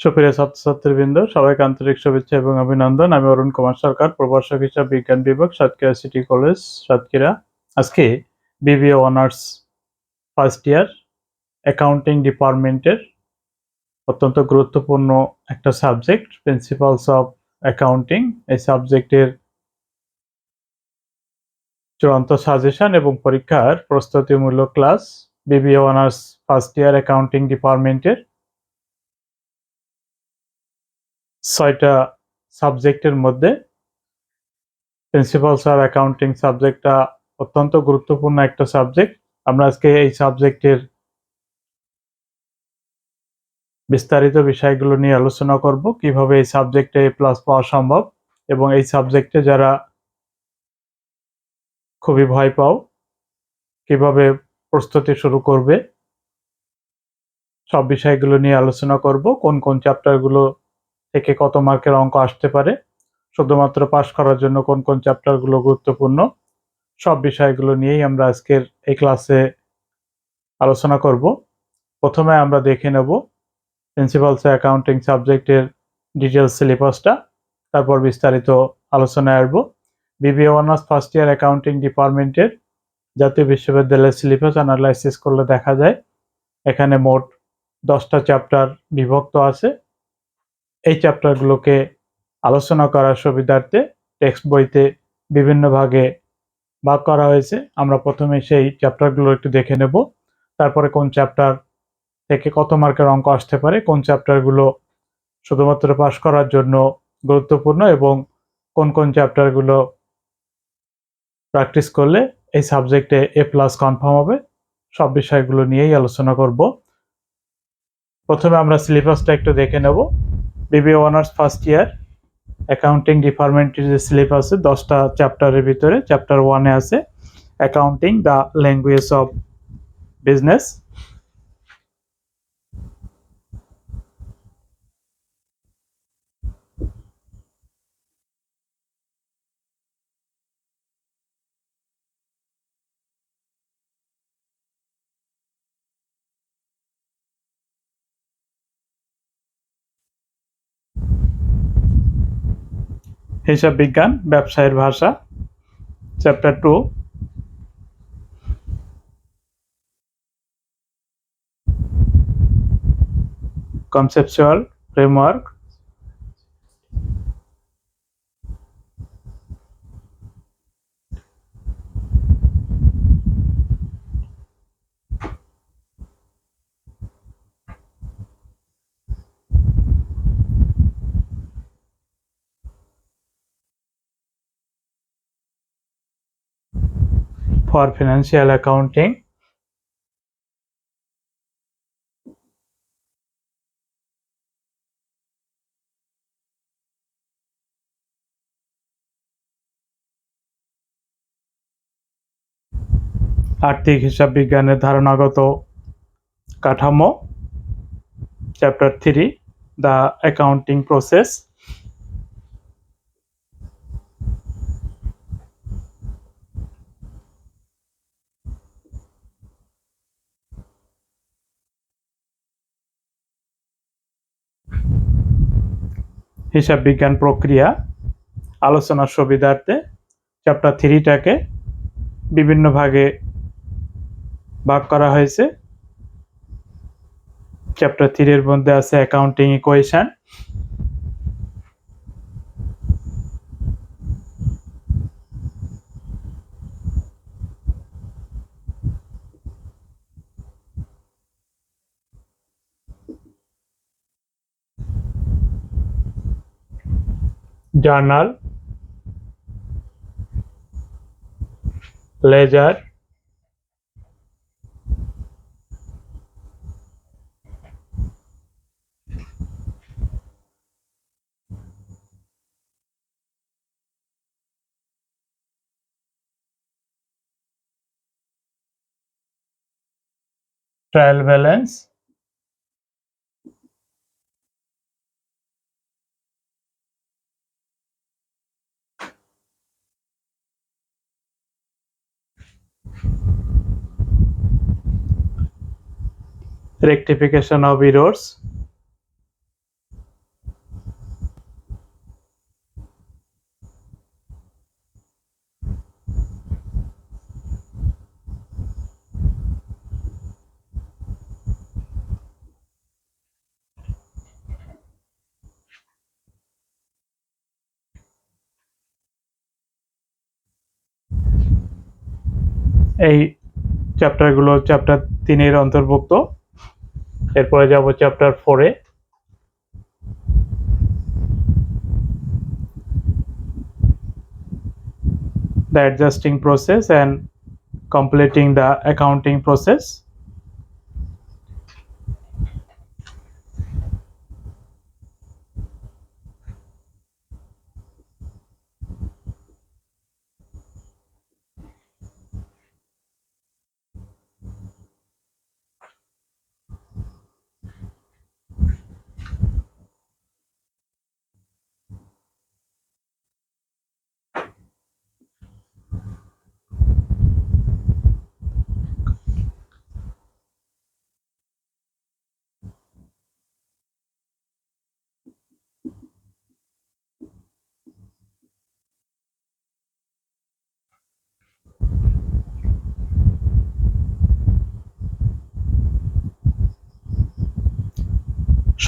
সুপ্রিয় ছাত্রছাত্রীবৃন্দ, সবাইকে আন্তরিক শুভেচ্ছা এবং অভিনন্দন। আমি অরুণ কুমার সরকার প্রভাষক হিসাব বিজ্ঞান বিভাগ, সাতক্ষীরা সিটি কলেজ সাতক্ষীরা। আজকে BBA honours first year accounting ডিপার্টমেন্টের অত্যন্ত গুরুত্বপূর্ণ একটা সাবজেক্ট প্রিন্সিপালস অফ অ্যাকাউন্টিং এই সাবজেক্টের চূড়ান্ত সাজেশন এবং পরীক্ষার প্রস্তুতিমূলক class BBA honours first year accounting ডিপার্টমেন্টের ছয়টা সাবজেক্টের মধ্যে প্রিন্সিপাল স্যার, অ্যাকাউন্টিং সাবজেক্টটা অত্যন্ত গুরুত্বপূর্ণ একটা সাবজেক্ট। আমরা আজকে এই সাবজেক্টের বিস্তারিত বিষয়গুলো নিয়ে আলোচনা করব, কীভাবে এই সাবজেক্টে এ প্লাস পাওয়া সম্ভব এবং এই সাবজেক্টে যারা খুবই ভয় পাও, কীভাবে প্রস্তুতি শুরু করবে, সব বিষয়গুলো নিয়ে আলোচনা করব, কোন কোন চ্যাপ্টারগুলো থেকে কত মার্কের অঙ্ক আসতে পারে, শুধুমাত্র পাশ করার জন্য কোন কোন চ্যাপ্টারগুলো গুরুত্বপূর্ণ, সব বিষয়গুলো নিয়েই আমরা আজকের এই ক্লাসে আলোচনা করব। প্রথমে আমরা দেখে নেব প্রিন্সিপালস অ্যাকাউন্টিং সাবজেক্টের ডিটেলস সিলেবাসটা তারপর বিস্তারিত আলোচনায় আসব। BBA honours first year accounting ডিপার্টমেন্টের জাতীয় বিশ্ববিদ্যালয়ের সিলেবাস অ্যানালাইসিস করলে দেখা যায়, এখানে মোট দশটা চ্যাপ্টার বিভক্ত আছে। এই চ্যাপ্টারগুলোকে আলোচনা করার সুবিধার্থে টেক্সট বইতে বিভিন্ন ভাগে ভাগ করা হয়েছে। আমরা প্রথমে সেই চ্যাপ্টারগুলো একটু দেখে নেব। তারপরে কোন চ্যাপ্টার থেকে কত মার্কের অঙ্ক আসতে পারে, কোন চ্যাপ্টারগুলো শুধুমাত্র পাশ করার জন্য গুরুত্বপূর্ণ এবং কোন কোন চ্যাপ্টারগুলো প্র্যাকটিস করলে এই সাবজেক্টে এ প্লাস কনফার্ম হবে, সব বিষয়গুলো নিয়েই আলোচনা করব। প্রথমে আমরা সিলেবাসটা একটু দেখে নেব। BBA honours first year. Accounting ডিপার্টমেন্টের যে সিলেবাস আছে, দশটা চ্যাপ্টারের ভিতরে চ্যাপ্টার ওয়ানে আছে। Accounting the language of business হিসাব বিজ্ঞান ব্যবসায়ের ভাষা chapter two conceptual framework for financial accounting. আর্থিক হিসাব বিজ্ঞানের ধারণাগত কাঠামো chapter three the accounting process হিসাব বিজ্ঞান প্রক্রিয়া আলোচনার সুবিধার্থে চ্যাপ্টার থ্রিটাকে বিভিন্ন ভাগে ভাগ করা হয়েছে। চ্যাপ্টার থ্রির মধ্যে আছে accounting equation journal ledger trial balance rectification of errors. এই চ্যাপ্টারগুলো চ্যাপ্টার তিনের অন্তর্ভুক্ত। এরপরে যাব চ্যাপ্টার ফোরে the adjusting process and completing the accounting process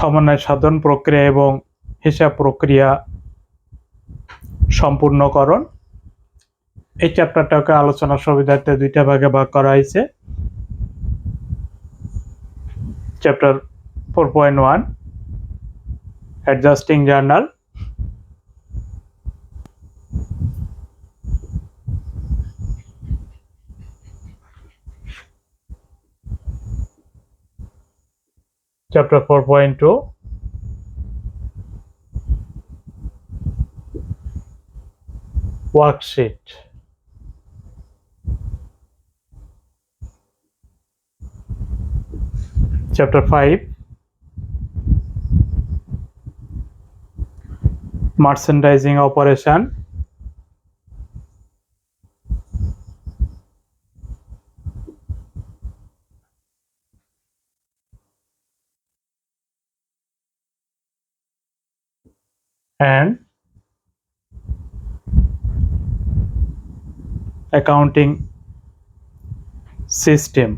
সমন্বয় সাধন প্রক্রিয়া এবং হিসাব প্রক্রিয়া সম্পূর্ণকরণ। এই চ্যাপ্টারটাকে আলোচনা সুবিধার্থে দুইটা ভাগে ভাগ করা হয়েছে। Chapter four point one adjusting journal chapter 4.2 worksheet. Chapter 5 merchandising operation and accounting system.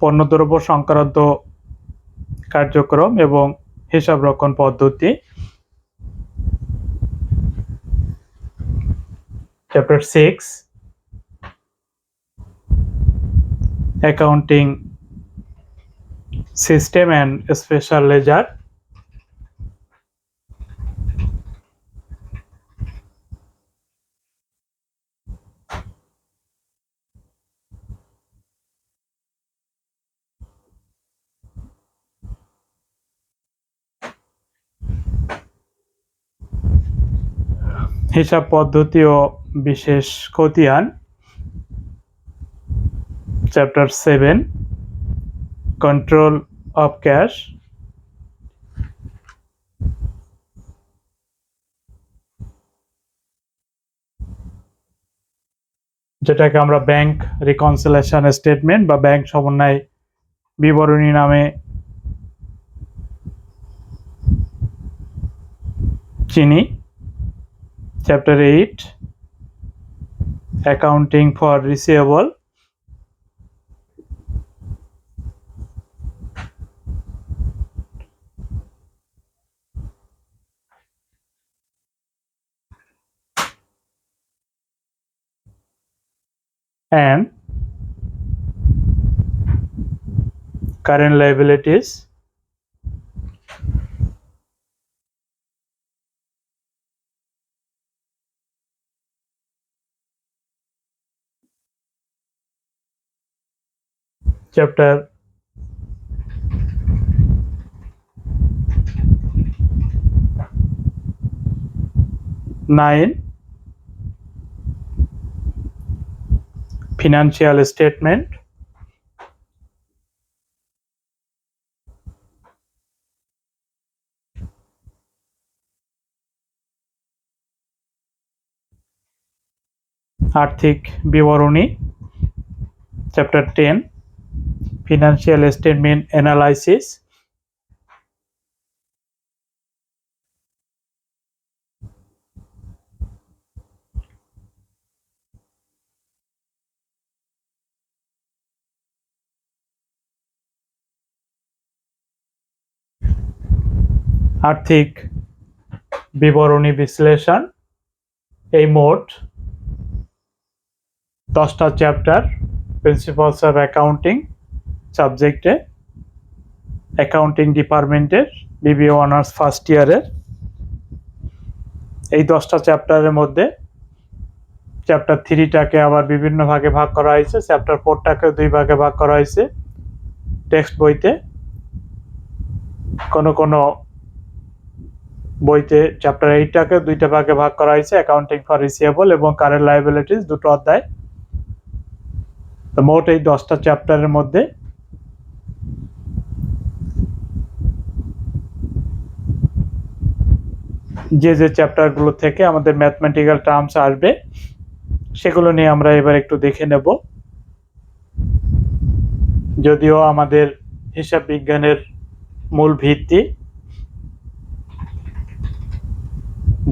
পণ্যদ্রব্য সংক্রান্ত কার্যক্রম এবং হিসাব রক্ষণ পদ্ধতি chapter 6 accounting system and special ledger হিসাব পদ্ধতি ও বিশেষ খতিয়ান chapter seven control of cash যেটাকে আমরা ব্যাংক রিকনসিলেশন স্টেটমেন্ট বা ব্যাংক সমন্বয় বিবরণী নামে চিনি। Chapter 8 accounting for receivable. And current liabilities chapter nine financial statement আর্থিক বিবরণী chapter ten financial statement analysis আর্থিক বিবরণী বিশ্লেষণ এই মোট দশটা চ্যাপ্টার প্রিন্সিপালস অফ অ্যাকাউন্টিং সাবজেক্টে অ্যাকাউন্টিং ডিপার্টমেন্টের বিবিএ অনার্স ফার্স্ট ইয়ারের এই দশটা চ্যাপ্টারের মধ্যে চ্যাপ্টার থ্রিটাকে আবার বিভিন্ন ভাগে ভাগ করা হয়েছে চ্যাপ্টার ফোরটাকে দুই ভাগে ভাগ করা হয়েছে। টেক্সট বইতে কোনো কোনো বইতে চ্যাপ্টার এইটটাকে দুইটা ভাগে ভাগ করা হয়েছে অ্যাকাউন্টিং ফর রিসিয়েবল এবং কারেন্ট লাইবিলিটিস দুটো অধ্যায়। মোট এই দশটা চ্যাপ্টারের মধ্যে যে যে চ্যাপ্টারগুলো থেকে আমাদের ম্যাথমেটিক্যাল টার্মস আসবে, সেগুলো নিয়ে আমরা এবার একটু দেখে নেব। যদিও আমাদের হিসাব বিজ্ঞানের মূল ভিত্তি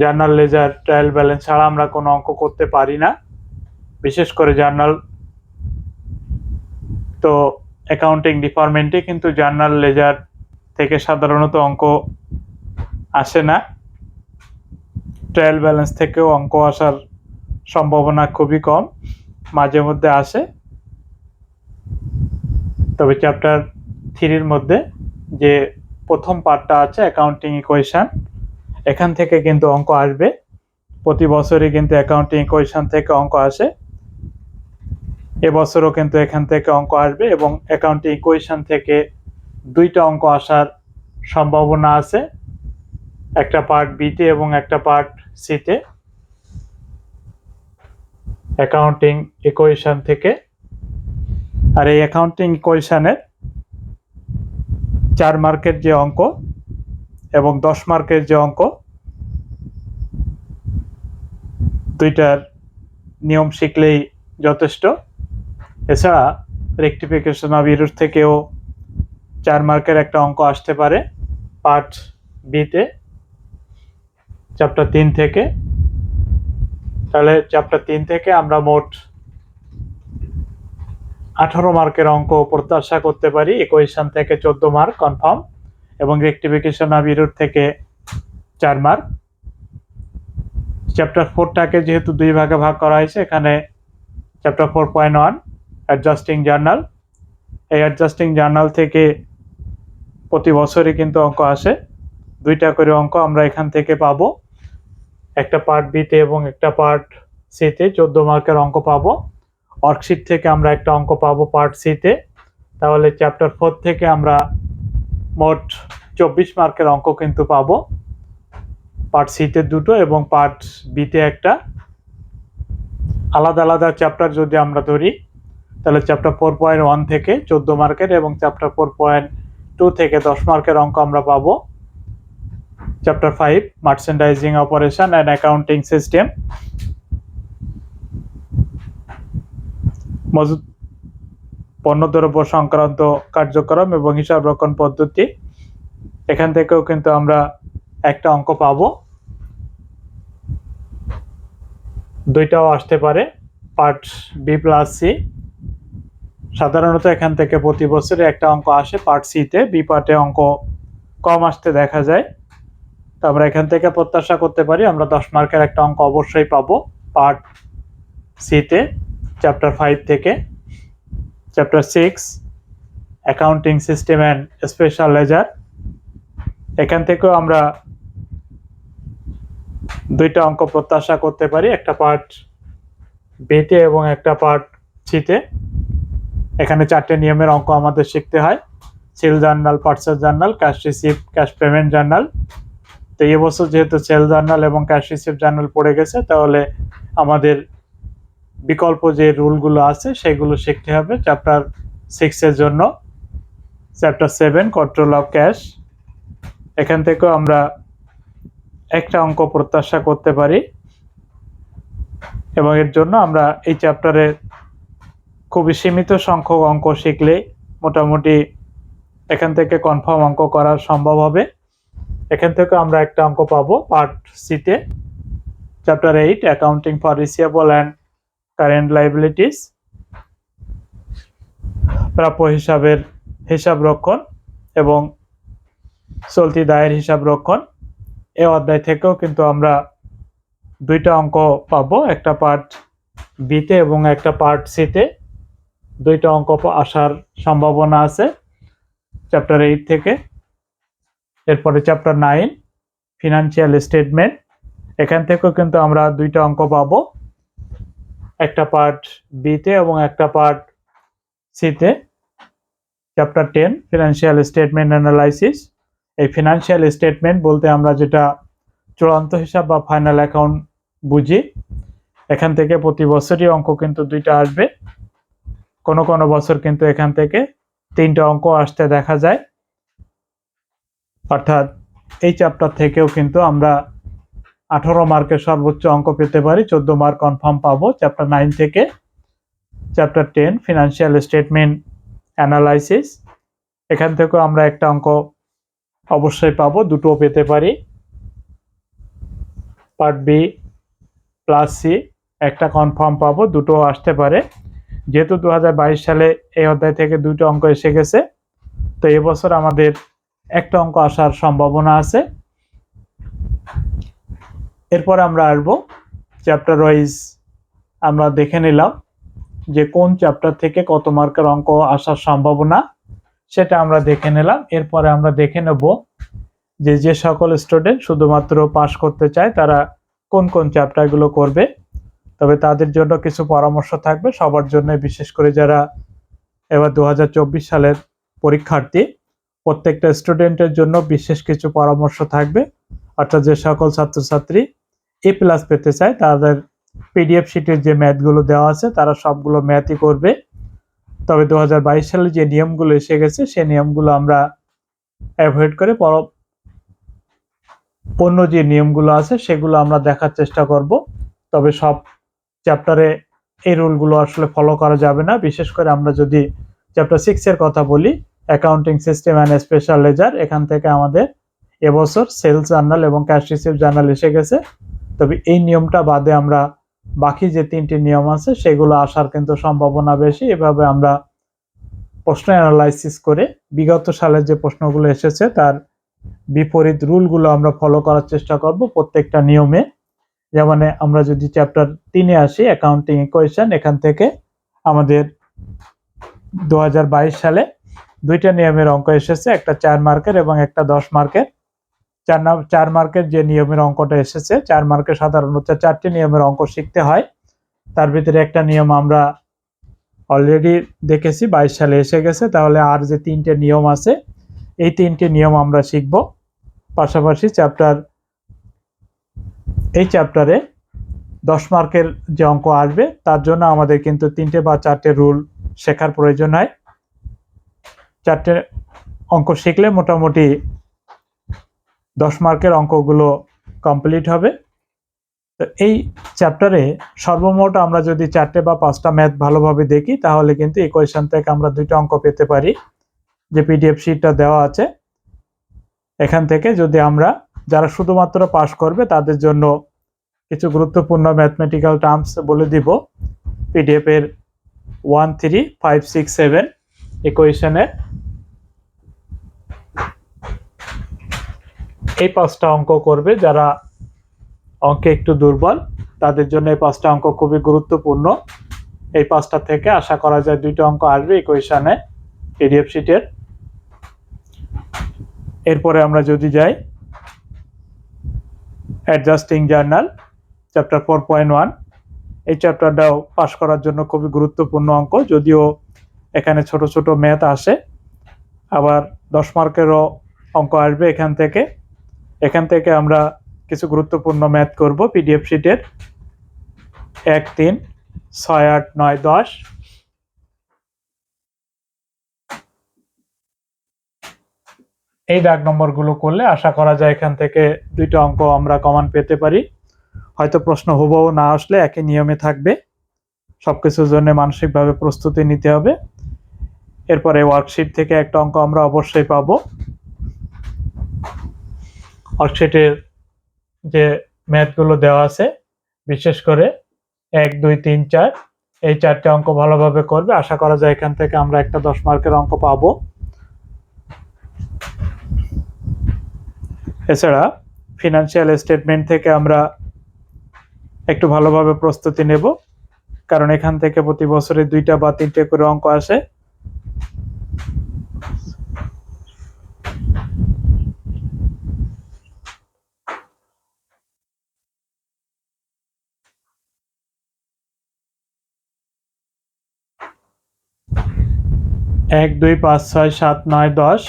জার্নাল লেজার ট্রায়াল ব্যালেন্স ছাড়া আমরা কোনো অঙ্ক করতে পারি না। বিশেষ করে জার্নাল তো অ্যাকাউন্টিং ডিপার্টমেন্টে কিন্তু জার্নাল লেজার থেকে সাধারণত অঙ্ক আসে না। ট্রায়াল ব্যালেন্স থেকেও অঙ্ক আসার সম্ভাবনা খুবই কম, মাঝে মধ্যে আসে। তবে চ্যাপ্টার থ্রির মধ্যে যে প্রথম পার্টটা আছে অ্যাকাউন্টিং ইকুয়েশন এখান থেকে কিন্তু অঙ্ক আসবে। প্রতি বছরই কিন্তু অ্যাকাউন্টিং ইকুয়েশন থেকে অঙ্ক আসে। এবছরও কিন্তু এখান থেকে অঙ্ক আসবে এবং অ্যাকাউন্টিং ইকুয়েশন থেকে দুইটা অঙ্ক আসার সম্ভাবনা আছে। একটা পার্ট বিতে এবং একটা পার্ট সিতে অ্যাকাউন্টিং ইকুয়েশন থেকে, আর এই অ্যাকাউন্টিং ইকুয়েশনের চার মার্কের যে অঙ্ক এবং দশ মার্কের যে অঙ্ক, দুইটার নিয়ম শিখলেই যথেষ্ট। এছাড়া রেকটিফিকেশন অফ ইরুর থেকেও চার মার্কের একটা অঙ্ক আসতে পারে পার্ট বিতে চ্যাপ্টার তিন থেকে। তাহলে চ্যাপ্টার তিন থেকে আমরা মোট আঠারো মার্কের অঙ্ক প্রত্যাশা করতে পারি। ইকুয়েশন থেকে চোদ্দ মার্ক কনফার্ম এবং রেকটিফিকেশন অফ ইরুর থেকে চার মার্ক। চ্যাপ্টার ফোরটাকে যেহেতু দুই ভাগে ভাগ করা হয়েছে, এখানে chapter four point one adjusting journal এই অ্যাডজাস্টিং জার্নাল থেকে প্রতি বছরই কিন্তু অঙ্ক আসে। দুইটা করে অঙ্ক আমরা এখান থেকে পাবো। একটা পার্ট বিতে এবং একটা পার্ট সিতে চোদ্দ মার্কের অঙ্ক পাবো। ওয়ার্কশিট থেকে আমরা একটা অঙ্ক পাবো পার্ট সিতে তাহলে চ্যাপ্টার ফোর থেকে আমরা মোট চব্বিশ মার্কের অঙ্ক কিন্তু পাবো। পার্ট সিতে দুটো এবং পার্ট বিতে একটা। আলাদা আলাদা চ্যাপ্টার যদি আমরা ধরি, তাহলে চ্যাপ্টার ফোর পয়েন্ট ওয়ান থেকে চোদ্দ মার্কের এবং চ্যাপ্টার ফোর পয়েন্ট টু থেকে দশ মার্কের অঙ্ক আমরা পাবো। Chapter five merchandising operation and accounting system মজুদ পণ্যদ্রব্য সংক্রান্ত কার্যক্রম এবং হিসাব রক্ষণ পদ্ধতি। এখান থেকেও কিন্তু আমরা একটা অঙ্ক পাবো। দুইটাও আসতে পারে পার্ট বি প্লাস সি সাধারণত এখান থেকে প্রতি বছরে একটা অঙ্ক আসে পার্ট সিতে বি পার্টে অঙ্ক কম আসতে দেখা যায়। তো আমরা এখান থেকে প্রত্যাশা করতে পারি আমরা দশ মার্কের একটা অঙ্ক অবশ্যই পাবো পার্ট সিতে চ্যাপ্টার ফাইভ থেকে। Chapter six accounting system and special ledger এখান থেকেও আমরা দুইটা অঙ্ক প্রত্যাশা করতে পারি, একটা পার্ট বিতে এবং একটা পার্ট সিতে। এখানে চারটে নিয়মের অঙ্ক আমাদের শিখতে হয়। Sale journal purchase journal cash receive cash payment journal তো এবছর যেহেতু সেল জার্নাল এবং ক্যাশ রিসিভ জার্নাল পড়ে গেছে, তাহলে আমাদের বিকল্প যে রুলগুলো আছে সেগুলো শিখতে হবে চ্যাপ্টার সিক্সের জন্য। Chapter seven control of cash এখান থেকেও আমরা একটা অঙ্ক প্রত্যাশা করতে পারি। এবং এর জন্য আমরা এই চ্যাপ্টারের খুবই সীমিত সংখ্যক অঙ্ক শিখলে মোটামুটি এখান থেকে কনফার্ম অঙ্ক করা সম্ভব হবে। এখান থেকে আমরা একটা অঙ্ক পাবো পার্ট সিতে chapter eight accounting for receivable and current liabilities প্রাপ্য হিসাবের হিসাব রক্ষণ এবং চলতি দায়ের হিসাব রক্ষণ। এই অধ্যায় থেকেও কিন্তু আমরা দুইটা অঙ্ক পাবো, একটা পার্ট বিতে এবং একটা পার্ট সিতে দুইটা অঙ্ক আসার সম্ভাবনা আছে। চ্যাপ্টার এইট থেকে এরপরে চ্যাপ্টার নাইন ফিনান্সিয়াল স্টেটমেন্ট এখান থেকেও কিন্তু আমরা দুইটা অঙ্ক পাবো। একটা পার্ট বিতে এবং একটা পার্ট সিতে chapter ten financial statement analysis এই ফিনান্সিয়াল স্টেটমেন্ট বলতে আমরা যেটা চূড়ান্ত হিসাব বা ফাইনাল অ্যাকাউন্ট বুঝি, এখান থেকে প্রতি বছরই অঙ্ক কিন্তু দুইটা আসবে। কোনো কোনো বছর কিন্তু এখান থেকে তিনটা অঙ্ক আসতে দেখা যায়। অর্থাৎ এই চ্যাপ্টার থেকেও কিন্তু আমরা আঠারো মার্কের সর্বোচ্চ অঙ্ক পেতে পারি, চোদ্দ মার্ক কনফার্ম পাবো। চ্যাপ্টার নাইন থেকে chapter ten financial statement analysis এখান থেকেও আমরা একটা অঙ্ক অবশ্যই পাবো, দুটোও পেতে পারি। পার্ট বি প্লাস সি একটা কনফার্ম পাবো দুটো আসতে পারে। যেহেতু দু হাজার বাইশ সালে এই অধ্যায় থেকে দুটো অঙ্ক এসে গেছে, তো এবছর আমাদের একটা অঙ্ক আসার সম্ভাবনা আছে। এরপর আমরা আসব। চ্যাপ্টার ওয়াইজ আমরা দেখে নিলাম যে কোন চ্যাপ্টার থেকে কত মার্কের অঙ্ক আসার সম্ভাবনা, সেটা আমরা দেখে নিলাম। এরপরে আমরা দেখে নেব যে যে সকল স্টুডেন্ট শুধুমাত্র পাশ করতে চায়, তারা কোন কোন চ্যাপ্টারগুলো করবে। তবে তাদের জন্য কিছু পরামর্শ থাকবে। সবার জন্য বিশেষ করে যারা এবার দু হাজার চব্বিশ সালের পরীক্ষার্থী প্রত্যেকটা স্টুডেন্টের জন্য বিশেষ কিছু পরামর্শ থাকবে। অর্থাৎ যে সকল ছাত্রছাত্রী এ প্লাস পেতে চায়, তাদের পিডিএফ শিটের যে ম্যাথগুলো দেওয়া আছে, তারা সবগুলো ম্যাথই করবে। তবে দু হাজার বাইশ সালে যে নিয়মগুলো এসে গেছে সেই নিয়মগুলো আমরা অ্যাভয়েড করে পর অন্য যে নিয়মগুলো আছে, সেগুলো আমরা দেখার চেষ্টা করব। তবে সব চ্যাপ্টারে এই রুলগুলো আসলে ফলো করা যাবে না। বিশেষ করে আমরা যদি চ্যাপ্টার সিক্সের কথা বলি accounting system and special ledger এখান থেকে আমাদের এবছর সেলস জার্নাল এবং ক্যাশ রিসিভ জার্নাল এসে গেছে। তবে এই নিয়মটা বাদে আমরা বাকি যে তিনটি নিয়ম আছে, সেগুলো আসার কিন্তু সম্ভাবনা বেশি। এভাবে আমরা প্রশ্ন অ্যানালাইসিস করে বিগত সালের যে প্রশ্নগুলো এসেছে, তার বিপরীত রুলগুলো আমরা ফলো করার চেষ্টা করব প্রত্যেকটা নিয়মে। যেমন আমরা যদি চ্যাপ্টার তিনে আসি অ্যাকাউন্টিং ইকুয়েশন এখান থেকে আমাদের দু হাজার বাইশ সালে দুইটা নিয়মের অঙ্ক এসেছে, একটা চার মার্কের এবং একটা দশ মার্কের। চার চার মার্কের যে নিয়মের অঙ্কটা এসেছে, চার মার্কে সাধারণত চারটি নিয়মের অঙ্ক শিখতে হয়। তার ভিতরে একটা নিয়ম আমরা অলরেডি দেখেছি, বাইশ সালে এসে গেছে, তাহলে আর যে তিনটে নিয়ম আছে, এই তিনটে নিয়ম আমরা শিখব। পাশাপাশি চ্যাপ্টার এই চ্যাপ্টারে দশ মার্কের যে অঙ্ক আসবে, তার জন্য আমাদের কিন্তু তিনটে বা চারটে রুল শেখার প্রয়োজন হয়। চারটে অঙ্ক শিখলে মোটামুটি দশ মার্কের অঙ্কগুলো কমপ্লিট হবে। তো এই চ্যাপ্টারে সর্বমোট আমরা যদি চারটে বা পাঁচটা ম্যাথ ভালোভাবে দেখি, তাহলে কিন্তু ইকুয়েশন থেকে আমরা দুইটা অঙ্ক পেতে পারি, যে পিডিএফ শিটটা দেওয়া আছে। এখান থেকে যদি আমরা, যারা শুধুমাত্র পাস করবে, তাদের জন্য কিছু গুরুত্বপূর্ণ ম্যাথমেটিক্যাল টার্মস বলে দিব। পিডিএফ এর one three five six seven ইকুয়েশনের এই পাঁচটা অঙ্ক করবে যারা অঙ্কে একটু দুর্বল, তাদের জন্য এই পাঁচটা অঙ্ক খুবই গুরুত্বপূর্ণ। এই পাঁচটা থেকে আশা করা যায় দুইটা অঙ্ক আসবে ইকুয়েশনে পিডিএফ শিটের এরপরে আমরা যদি যাই adjusting journal chapter four point one এই চ্যাপ্টারটাও পাস করার জন্য খুবই গুরুত্বপূর্ণ অঙ্ক, যদিও এখানে ছোট ছোট ম্যাথ আসে। আবার দশ মার্কেরও অঙ্ক আসবে এখান থেকে। এখান থেকে আমরা কিছু গুরুত্বপূর্ণ ম্যাথ করব পিডিএফ শিটের এক, তিন, ছয়, আট, নয়, দশ। এই দাগ নম্বরগুলো করলে আশা করা যায় এখান থেকে দুইটা অঙ্ক আমরা কমান পেতে পারি। হয়তো প্রশ্ন হুবহু না আসলে একই নিয়মে থাকবে। সবকিছুর জন্য মানসিকভাবে প্রস্তুতি নিতে হবে। এরপরে ওয়ার্কশিট থেকে একটা অঙ্ক আমরা অবশ্যই পাবো। ওয়ার্কশিটের যে ম্যাথগুলো দেওয়া আছে, বিশেষ করে এক, দুই, তিন, চার, এই চারটে অঙ্ক ভালোভাবে করবে। আশা করা যায় এখান থেকে আমরা একটা দশ মার্কের অঙ্ক পাবো। এছাড়া ফিনান্সিয়াল স্টেটমেন্ট থেকে আমরা একটু ভালোভাবে প্রস্তুতি নেব, কারণ এখান থেকে প্রতি বছরে দুইটা বা তিনটে করে অঙ্ক আসে। এক, দুই, পাঁচ, ছয়, সাত, নয়, দশ।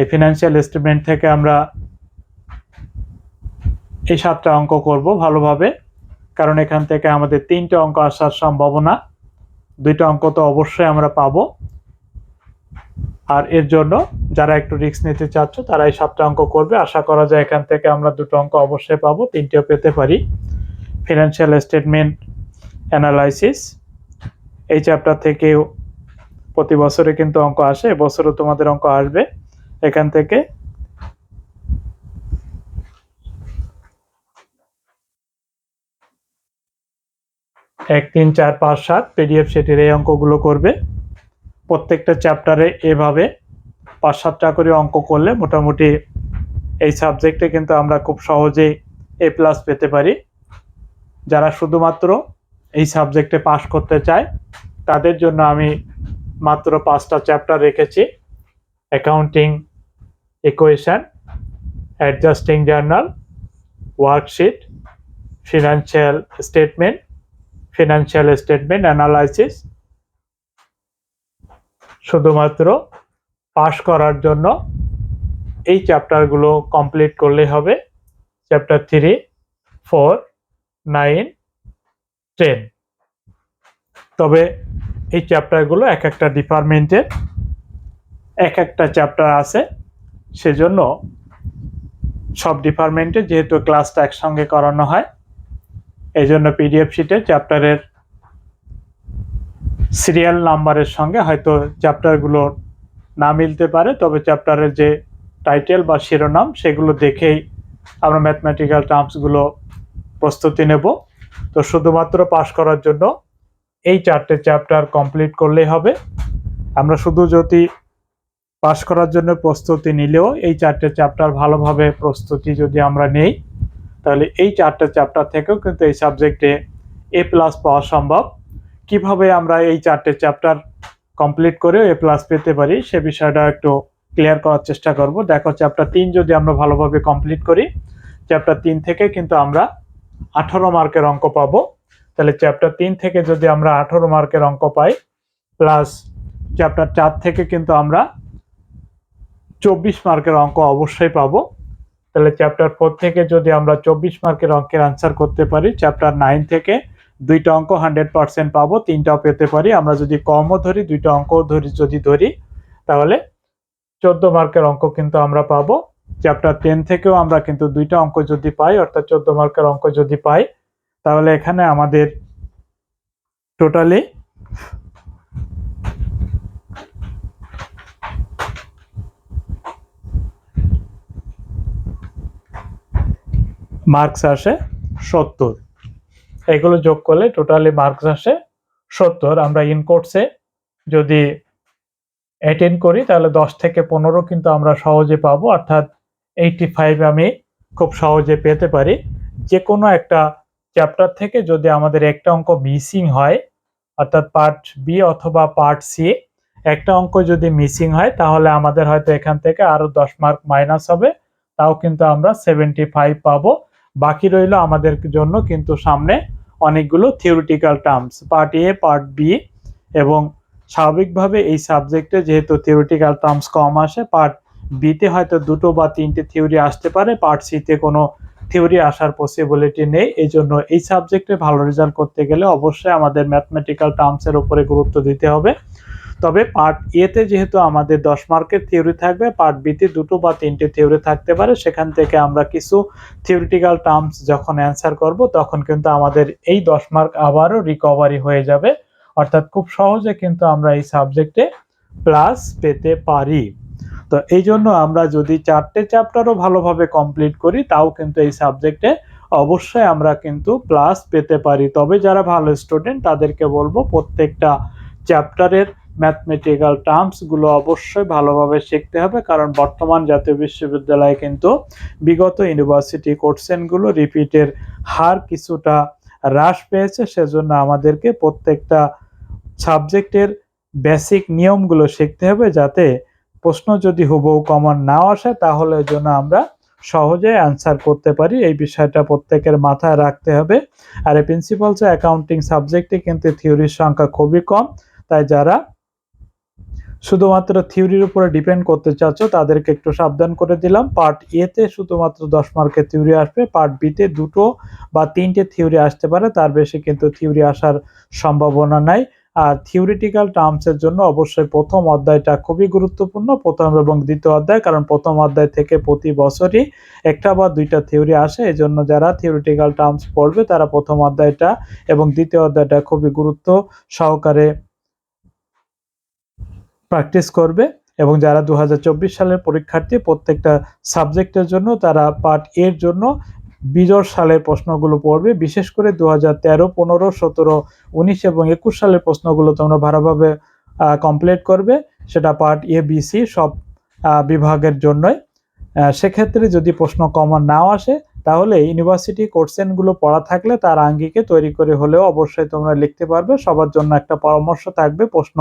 এই ফিনান্সিয়াল স্টেটমেন্ট থেকে আমরা এই সাতটা অঙ্ক করব ভালোভাবে, কারণ এখান থেকে আমাদের তিনটে অঙ্ক আসার সম্ভাবনা। দুইটা অঙ্ক তো অবশ্যই আমরা পাবো। আর এর জন্য যারা একটু রিস্ক নিতে চাচ্ছ, তারা এই সাতটা অঙ্ক করবে। আশা করা যায় এখান থেকে আমরা দুটো অঙ্ক অবশ্যই পাবো, তিনটেও পেতে পারি। ফিনান্সিয়াল স্টেটমেন্ট অ্যানালাইসিস এই চ্যাপ্টার থেকেও প্রতি বছরে কিন্তু অঙ্ক আসে, এবছরও তোমাদের অঙ্ক আসবে। এখান থেকে এক, তিন, চার, পাঁচ, সাত পিডিএফ সেটির এই অঙ্কগুলো করবে। প্রত্যেকটা চ্যাপ্টারে এভাবে পাঁচ, সাতটা করে অঙ্ক করলে মোটামুটি এই সাবজেক্টে কিন্তু আমরা খুব সহজেই এ প্লাস পেতে পারি। যারা শুধুমাত্র এই সাবজেক্টে পাশ করতে চায়, তাদের জন্য আমি মাত্র পাঁচটা চ্যাপ্টার রেখেছি। Accounting equation adjusting journal worksheet financial statement financial statement analysis শুধুমাত্র পাশ করার জন্য এই চ্যাপ্টারগুলো কমপ্লিট করলে হবে। Chapter three four nine ten তবে এই চ্যাপ্টারগুলো এক একটা ডিপার্টমেন্টের এক একটা চ্যাপ্টার আছে। সেজন্য সব ডিপার্টমেন্টে যেহেতু ক্লাসটা একসঙ্গে করানো হয় এই জন্য পিডিএফ শিটে চ্যাপ্টারের সিরিয়াল নাম্বারের সঙ্গে হয়তো চ্যাপ্টারগুলো না মিলতে পারে, তবে চ্যাপ্টারের যে টাইটেল বা শিরোনাম সেগুলো দেখেই আমরা ম্যাথমেটিক্যাল টার্মসগুলো প্রস্তুতি নেব। তো শুধুমাত্র পাশ করার জন্য এই চারটে চ্যাপ্টার কমপ্লিট করলেই হবে। আমরা শুধু যদি পাশ করার জন্য প্রস্তুতি নিলেও এই চারটে চ্যাপ্টার ভালোভাবে প্রস্তুতি যদি আমরা নেই, তাহলে এই চারটে চ্যাপ্টার থেকেও কিন্তু এই সাবজেক্টে এ প্লাস পাওয়া সম্ভব। কীভাবে আমরা এই চারটে চ্যাপ্টার কমপ্লিট করেও এ প্লাস পেতে পারি, সে বিষয়টা একটু ক্লিয়ার করার চেষ্টা করব। দেখো চ্যাপ্টার তিন যদি আমরা ভালোভাবে কমপ্লিট করি চ্যাপ্টার তিন থেকে কিন্তু আমরা আঠারো মার্কের অঙ্ক পাবো। তাহলে চ্যাপ্টার তিন থেকে যদি আমরা আঠারো মার্কের অঙ্ক পাই প্লাস চ্যাপ্টার চার থেকে কিন্তু আমরা চব্বিশ মার্কের অঙ্ক অবশ্যই পাবো। তাহলে চ্যাপ্টার ফোর থেকে যদি আমরা চব্বিশ মার্কের অঙ্কের আনসার করতে পারি চ্যাপ্টার নাইন থেকে দুইটা অঙ্ক হান্ড্রেড পার্সেন্ট পাবো, তিনটাও পেতে পারি। আমরা যদি কমও ধরি, দুইটা অঙ্কও ধরি, যদি ধরি, তাহলে চোদ্দ মার্কের অঙ্ক কিন্তু আমরা পাবো। চ্যাপ্টার টেন থেকেও আমরা কিন্তু দুইটা অঙ্ক যদি পাই, অর্থাৎ চোদ্দ মার্কের অঙ্ক যদি পাই তাহলে এখানে আমাদের টোটালি মার্কস আসে সত্তর। এগুলো যোগ করলে টোটালি মার্কস আসে সত্তর। আমরা ইন কোর্সে যদি অ্যাটেন্ড করি, তাহলে দশ থেকে পনেরো কিন্তু আমরা সহজে পাবো। অর্থাৎ এইটি ফাইভ আমি খুব সহজে পেতে পারি। যে কোনো একটা চ্যাপ্টার থেকে যদি আমাদের একটা অঙ্ক মিসিং হয়, অর্থাৎ পার্ট বি অথবা পার্ট সি একটা অঙ্ক যদি মিসিং হয়, তাহলে আমাদের হয়তো এখান থেকে আরও দশ মার্ক মাইনাস হবে। তাও কিন্তু আমরা সেভেন্টি ফাইভ পাবো। বাকি রইল আমাদের জন্য কিন্তু সামনে অনেকগুলো theoretical terms part A part B এবং স্বাভাবিকভাবে এই সাবজেক্টে যেহেতু থিওরিটিক্যাল টার্মস কম আসে পার্ট বিতে হয়তো দুটো বা তিনটে থিওরি আসতে পারে পার্ট সিতে কোনো থিওরি আসার পসিবিলিটি নেই। এই জন্য এই সাবজেক্টে ভালো রেজাল্ট করতে গেলে অবশ্যই আমাদের ম্যাথমেটিক্যাল টার্মসের উপরে গুরুত্ব দিতে হবে। তবে পার্ট এতে যেহেতু আমাদের দশ মার্কের থিওরি থাকবে পার্ট বিতে দুটো বা তিনটে থিওরি থাকতে পারে। সেখান থেকে আমরা কিছু থিওরিটিক্যাল টার্মস যখন অ্যান্সার করব, তখন কিন্তু আমাদের এই দশ মার্ক আবারও রিকভারি হয়ে যাবে। অর্থাৎ খুব সহজে কিন্তু আমরা এই সাবজেক্টে প্লাস পেতে পারি। তো এই জন্য আমরা যদি চারটে চ্যাপ্টারও ভালোভাবে কমপ্লিট করি, তাও কিন্তু এই সাবজেক্টে অবশ্যই আমরা কিন্তু প্লাস পেতে পারি। তবে যারা ভালো স্টুডেন্ট তাদেরকে বলব প্রত্যেকটা চ্যাপ্টারের ম্যাথমেটিক্যাল টার্মসগুলো অবশ্যই ভালোভাবে শিখতে হবে, কারণ বর্তমান জাতীয় বিশ্ববিদ্যালয়ে কিন্তু বিগত ইউনিভার্সিটি কোর্সেনগুলো রিপিটের হার কিছুটা হ্রাস পেয়েছে। সেজন্য আমাদেরকে প্রত্যেকটা সাবজেক্টের বেসিক নিয়মগুলো শিখতে হবে যাতে প্রশ্ন যদি হুবহু কমন নাও আসে, তাহলে জন্য আমরা সহজে অ্যান্সার করতে পারি। এই বিষয়টা প্রত্যেকের মাথায় রাখতে হবে। আর এই প্রিন্সিপালস অ্যাকাউন্টিং সাবজেক্টে কিন্তু থিওরির সংখ্যা খুবই কম। তাই যারা শুধুমাত্র থিওরির উপরে ডিপেন্ড করতে চাচ্ছ, তাদেরকে একটু সাবধান করে দিলাম। পার্ট এতে শুধুমাত্র দশ মার্কের থিওরি আসবে। পার্ট বিতে দুটো বা তিনটে থিওরি আসতে পারে। তার বেশি কিন্তু থিওরি আসার সম্ভাবনা নাই। আর থিওরিটিক্যাল টার্মসের জন্য অবশ্যই প্রথম অধ্যায়টা খুবই গুরুত্বপূর্ণ। প্রথম এবং দ্বিতীয় অধ্যায়, কারণ প্রথম অধ্যায় থেকে প্রতি বছরই একটা বা দুইটা থিওরি আসে। এই জন্য যারা থিওরিটিক্যাল টার্মস পড়বে, তারা প্রথম অধ্যায়টা এবং দ্বিতীয় অধ্যায়টা খুবই গুরুত্ব সহকারে প্র্যাকটিস করবে। এবং যারা দু হাজার চব্বিশ সালের পরীক্ষার্থী, প্রত্যেকটা সাবজেক্টের জন্য তারা পার্ট এর জন্য বিজয় সালের প্রশ্নগুলো পড়বে। বিশেষ করে দু হাজার তেরো, পনেরো, সতেরো, উনিশ এবং একুশ সালের প্রশ্নগুলো তোমরা ভালোভাবে কমপ্লিট করবে। সেটা পার্ট এ বি সি সব বিভাগের জন্যই। সেক্ষেত্রে যদি প্রশ্ন কমন নাও আসে, তাহলে ইউনিভার্সিটি কোর্সেনগুলো পড়া থাকলে তার আঙ্গিকে তৈরি করে হলেও অবশ্যই তোমরা লিখতে পারবে। সবার জন্য একটা পরামর্শ থাকবে প্রশ্ন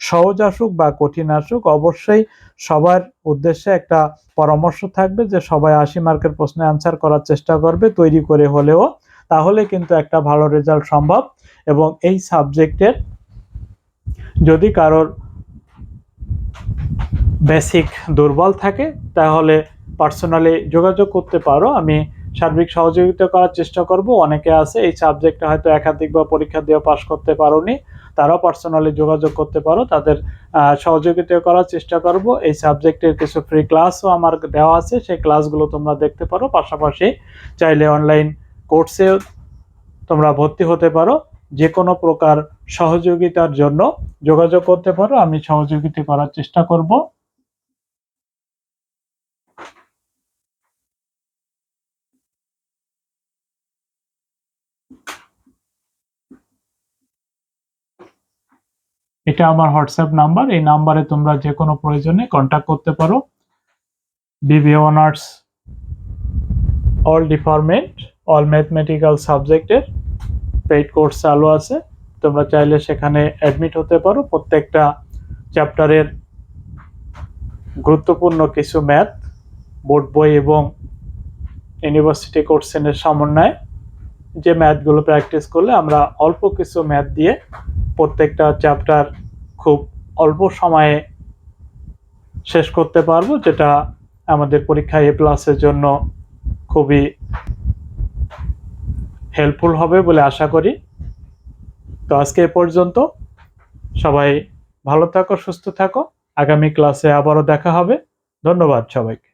সহজ আসুক বা কঠিন আসুক, অবশ্যই সবার উদ্দেশ্যে একটা পরামর্শ থাকবে যে সবাই আশি মার্কের প্রশ্নে অ্যান্সার করার চেষ্টা করবে, তৈরি করে হলেও তাহলে কিন্তু একটা ভালো রেজাল্ট সম্ভব। এবং এই সাবজেক্টের যদি কারোর বেসিক দুর্বল থাকে, তাহলে পার্সোনালি যোগাযোগ করতে পারো। আমি সার্বিক সহযোগিতা করার চেষ্টা করব। অনেকে আছে এই সাবজেক্টটা হয়তো একাধিক বা পরীক্ষা দিয়ে পাশ করতে পারোনি। তারাও পার্সোনালি যোগাযোগ করতে পারো, তাদের সহযোগিতা করার চেষ্টা করব। এই সাবজেক্টের কিছু ফ্রি ক্লাসও আমার দেওয়া আছে, সেই ক্লাসগুলো তোমরা দেখতে পারো। পাশাপাশি চাইলে অনলাইন কোর্সে তোমরা ভর্তি হতে পারো। যে কোনো প্রকার সহযোগিতার জন্য যোগাযোগ করতে পারো। আমি সহযোগিতা করার চেষ্টা করব। এটা আমার হোয়াটসঅ্যাপ নাম্বার। এই নাম্বারে তোমরা যে কোনো প্রয়োজনে কন্ট্যাক্ট করতে পারো। BB honours all department all mathematical সাবজেক্টের পেইড কোর্স চালু আছে। তোমরা চাইলে সেখানে অ্যাডমিট হতে পারো। প্রত্যেকটা চ্যাপ্টারের গুরুত্বপূর্ণ কিছু ম্যাথ বোর্ড বই এবং ইউনিভার্সিটি কোর্সেনের সমন্বয়ে যে ম্যাথগুলো প্র্যাকটিস করলে আমরা অল্প কিছু ম্যাথ দিয়ে প্রত্যেকটা চ্যাপ্টার খুব অল্প সময়ে শেষ করতে পারব, যেটা আমাদের পরীক্ষা এ প্লাসের জন্য খুবই হেল্পফুল হবে বলে আশা করি। তো আজকে এ পর্যন্ত সবাই ভালো থাকো, সুস্থ থাকো। আগামী ক্লাসে আবারও দেখা হবে। ধন্যবাদ সবাইকে।